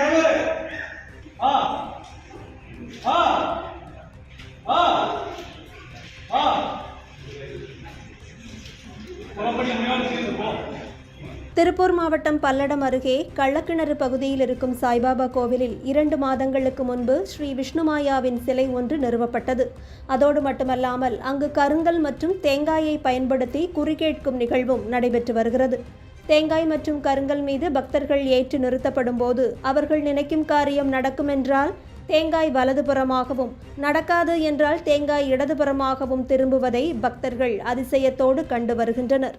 Driver Tiruppur மாவட்டம் பல்லடம் அருகே கள்ளக்கிணறு பகுதியில் இருக்கும் சாய்பாபா கோவிலில் இரண்டு மாதங்களுக்கு முன்பு ஸ்ரீ விஷ்ணுமாயாவின் சிலை ஒன்று நிறுவப்பட்டது. அதோடு மட்டுமல்லாமல் அங்கு கருங்கல் மற்றும் தேங்காயை பயன்படுத்தி குறிகேட்கும் நிகழ்வும் நடைபெற்று வருகிறது. தேங்காய் மற்றும் கருங்கல் மீது பக்தர்கள் ஏற்று நிறுத்தப்படும் போது அவர்கள் நினைக்கும் காரியம் நடக்கும் என்றால் தேங்காய் வலதுபுறமாகவும் நடக்காது என்றால் தேங்காய் இடதுபுறமாகவும் திரும்புவதை பக்தர்கள் அதிசயத்தோடு கண்டு வருகின்றனர்.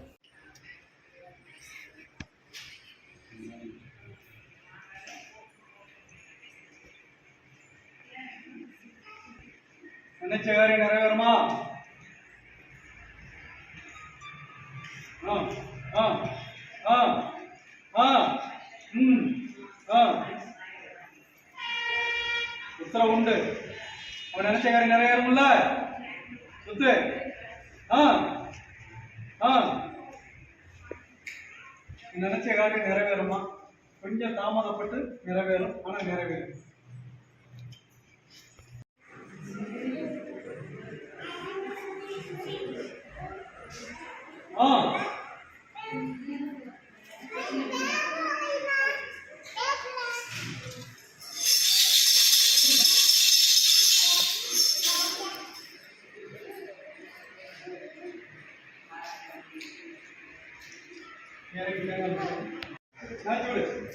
நினைச்ச காரியம் நிறைவேறுமா ஆ ஆ ம் ஆ. உத்தரவு உண்டு. அவன் நினைச்ச காரியம் நிறைவேறும்ல? சுத்து. ஆ ஆ. நினைச்ச காரியம் நிறைவேறுமா? கொஞ்சம் தாமதப்பட்டு நிறைவேறும். ஆனா நிறைவேறும். ஆ. చూడచ్చు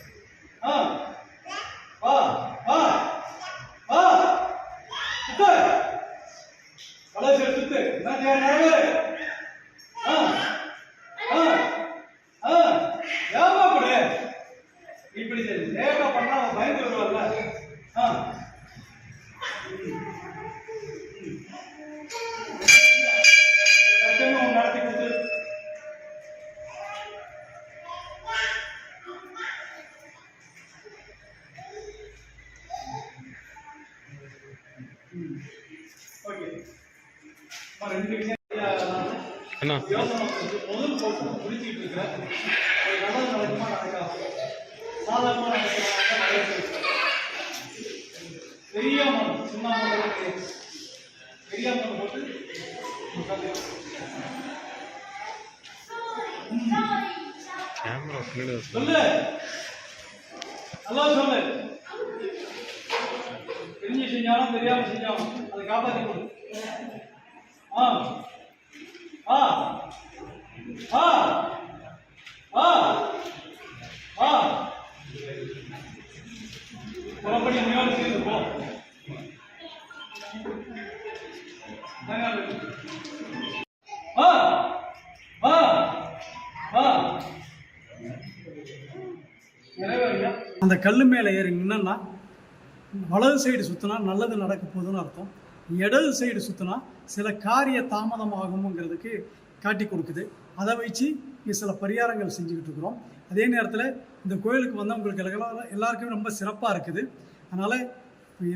அம்மா, முதல் போட்டு முடிச்சுட்டு இருக்கிறேன் நல்லது நடக்குமா பெரிய சின்ன அமௌண்ட் போட்டு கேமரா சொல்லு. நல்லா சொல்லு. தெரிஞ்சு செஞ்சாலும் தெரியாம செஞ்சாலும் அதை காப்பாற்றி கொடு ஆ. ஆ. ஆ. ஆ. ஆ. புறப்படி போ ஆ. ஆ. ஆ. அந்த கல் மேலே ஏறி நின்னா வலது சைடு சுற்றினா நல்லது நடக்க போகுதுன்னு அர்த்தம். இடது சைடு சுற்றினா சில காரிய தாமதமாகுங்கிறதுக்கு காட்டி கொடுக்குது. அதை வச்சு இங்கே சில பரிகாரங்கள் செஞ்சுக்கிட்டு இருக்கிறோம். அதே நேரத்தில் இந்த கோயிலுக்கு வந்தவங்களுக்கு எல்லாருக்குமே ரொம்ப சிறப்பாக இருக்குது. அதனால்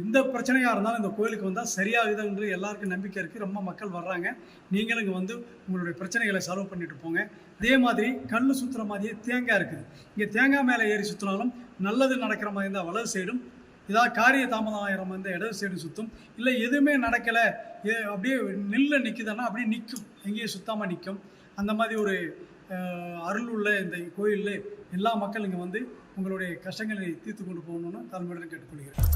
எந்த பிரச்சனையாக இருந்தாலும் இந்த கோயிலுக்கு வந்தால் சரியாகுதுன்ற எல்லாருக்கும் நம்பிக்கை இருக்குது ரொம்ப மக்கள் வர்றாங்க. நீங்களும் இங்கே வந்து உங்களுடைய பிரச்சனைகளை சால்வ் பண்ணிட்டு போங்க. அதே மாதிரி கல் சுற்றுற மாதிரியே தேங்காய் இருக்குது. இங்கே தேங்காய் மேலே ஏறி சுற்றினாலும் நல்லது நடக்கிற மாதிரி இருந்தால் வலது சைடும் ஏதாவது காரிய தாமதம் ஆகிற மாதிரி இடது சைடு சுற்றும் இல்லை எதுவுமே நடக்கலை. அப்படியே நெல்ல நிற்குதுன்னா அப்படியே நிற்கும் எங்கேயும் சுத்தமாக நிற்கும் அந்த மாதிரி ஒரு அருள் உள்ள இந்த கோயிலில் எல்லா மக்கள் இங்கே வந்து உங்களுடைய கஷ்டங்களை தீர்த்து கொண்டு போகணும்னு தலைமையுடன் கேட்டுக்கொள்கிறேன்.